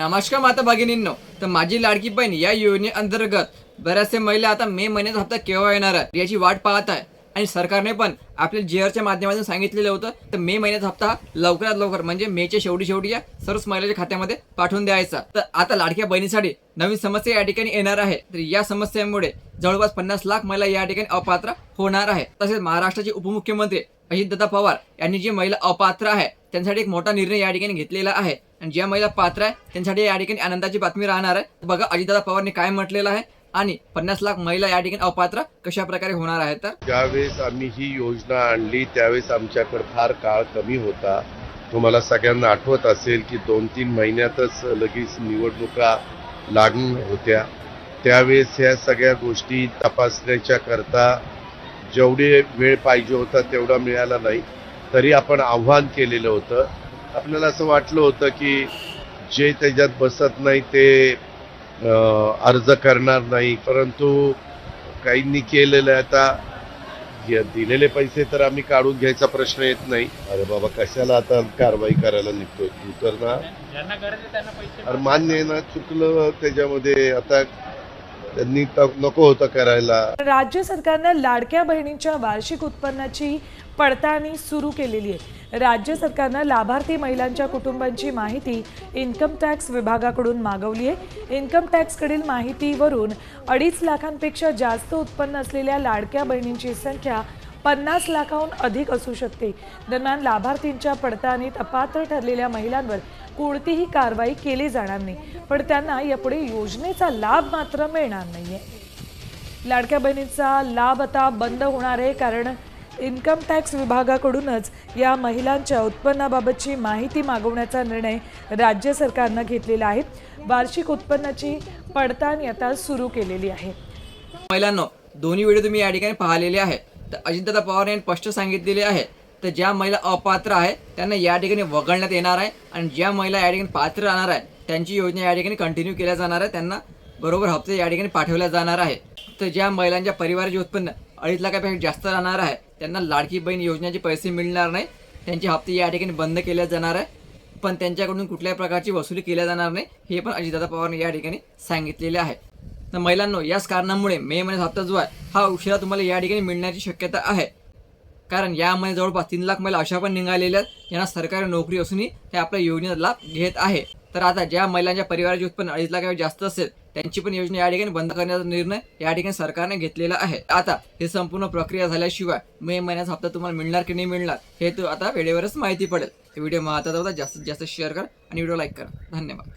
नमस्कार माता भगिनींनो. तर माझी लाडकी बहीण या योजनेअंतर्गत बऱ्याचशा महिला आता मे महिन्याचा हप्ता केव्हा येणार आहे याची वाट पाहत आहे. आणि सरकारने पण आपल्या जेअरच्या माध्यमातून सांगितलेलं होतं तर मे महिन्याचा हप्ता लवकरात लवकर म्हणजे मेच्या शेवटी शेवटी या सर्वच महिलाच्या खात्यामध्ये पाठवून द्यायचा. तर आता लाडक्या बहिणीसाठी नवीन समस्या या ठिकाणी येणार आहे. तर या समस्येमुळे जवळपास पन्नास लाख महिला या ठिकाणी अपात्र होणार आहे. तसेच महाराष्ट्राचे उपमुख्यमंत्री अजितदादा पवार यांनी जी महिला अपात्र आहे त्यांसाठी एक मोठा निर्णय या ठिकाणी घेतलेला आहे. आणि ज्या महिला पात्र आहे त्यांच्यासाठी या ठिकाणी आनंदाची बातमी राहणार आहे. बघा अजितदादा पवारने काय म्हटलेलं आहे आणि पन्नास लाख महिला या ठिकाणी अपात्र कशा प्रकारे होणार आहेत तर? ज्यावेळेस आम्ही ही योजना आणली त्यावेळेस आमच्याकडे फार काळ कमी होता. तुम्हाला सगळ्यांना आठवत असेल की दोन तीन महिन्यातच लगेच निवडणुका लागून होत्या. त्यावेळेस ह्या सगळ्या गोष्टी तपासण्याच्या करता जेवढे वेळ पाहिजे होता तेवढा मिळाला नाही. तरी आपण आव्हान केलेलं होतं. आपल्याला असं वाटलं होतं की जे त्याच्यात बसत नाही ते अर्ज करणार नाही. परंतु काहींनी केलेलं आहे. आता दिलेले पैसे तर आम्ही काढून घ्यायचा प्रश्न येत नाही. अरे बाबा कशाला आता कारवाई करायला निघतोय? तू तर ना मान्य ना चुकलं त्याच्यामध्ये. आता त्यांनी नको होतं करायला. राज्य सरकारनं लाडक्या बहिणींच्या वार्षिक उत्पन्नाची पडताळणी सुरू केलेली आहे. राज्य सरकारनं लाभार्थी महिलांच्या कुटुंबांची माहिती इन्कम टॅक्स विभागाकडून मागवली आहे. इन्कम टॅक्सकडील माहितीवरून अडीच लाखांपेक्षा जास्त उत्पन्न असलेल्या लाडक्या बहिणींची संख्या पन्नास लाखाहून अधिक असू शकते. दरम्यान लाभार्थींच्या पडताळणीत अपात्र ठरलेल्या महिलांवर कोणतीही कारवाई केली जाणार नाही. पण त्यांना यापुढे योजनेचा लाभ मात्र मिळणार नाहीये. लाडक्या बहिणीचा लाभ आता बंद होणार आहे कारण इन्कम टॅक्स विभागाकडूनच या महिलांच्या उत्पन्नाबाबतची माहिती मागवण्याचा निर्णय राज्य सरकारनं घेतलेला आहे. वार्षिक उत्पन्नाची पडताळणी आता सुरू केलेली आहे. महिलांनो दोन्ही व्हिडिओ तुम्ही या ठिकाणी पाहिलेले आहे अजितदादा पवार यांनी स्पष्ट सांगितलेले आहे. तर ज्या महिला अपात्र आहे त्यांना या ठिकाणी वगळण्यात येणार आहे आणि ज्या महिला या ठिकाणी पात्र राहणार आहे त्यांची योजना या ठिकाणी कंटिन्यू केल्या जाणार आहे. त्यांना बरोबर हप्ते या ठिकाणी पाठवल्या जाणार आहे. तर ज्या महिलांच्या परिवाराचे उत्पन्न अडीच लाखापेक्षा जास्त राहणार आहे त्यांना लाडकी बहीण योजनेचे पैसे मिळणार नाही. त्यांचे हप्ते या ठिकाणी बंद केले जाणार आहे. पण त्यांच्याकडून कुठल्याही प्रकारची वसुली केल्या जाणार नाही हे पण अजितदादा पवारने या ठिकाणी सांगितलेले आहे. तर महिलांनो याच कारणामुळे मे महिन्यात हप्ता जो आहे हा उशिरा तुम्हाला या ठिकाणी मिळण्याची शक्यता आहे. कारण यामध्ये जवळपास तीन लाख महिला अशा पण निघालेल्या आहेत ज्यांना सरकारी नोकरी असूनही ते आपल्या योजनेचा लाभ घेत आहे. तर आता ज्या महिलांच्या परिवाराचे उत्पन्न अडीच लाखापेक्षा जास्त असेल त्यांची पण योजना या ठिकाणी बंद करण्याचा निर्णय या ठिकाणी सरकारने घेतलेला आहे. आता हे संपूर्ण प्रक्रिया झाल्याशिवाय मे महिन्याचा हप्ता तुम्हाला मिळणार की नाही मिळणार हे तो आता वेळेवरच माहिती पडेल. व्हिडिओ महत्त्वाचा होता जास्तीत जास्त शेअर करा आणि व्हिडिओ लाईक करा. धन्यवाद.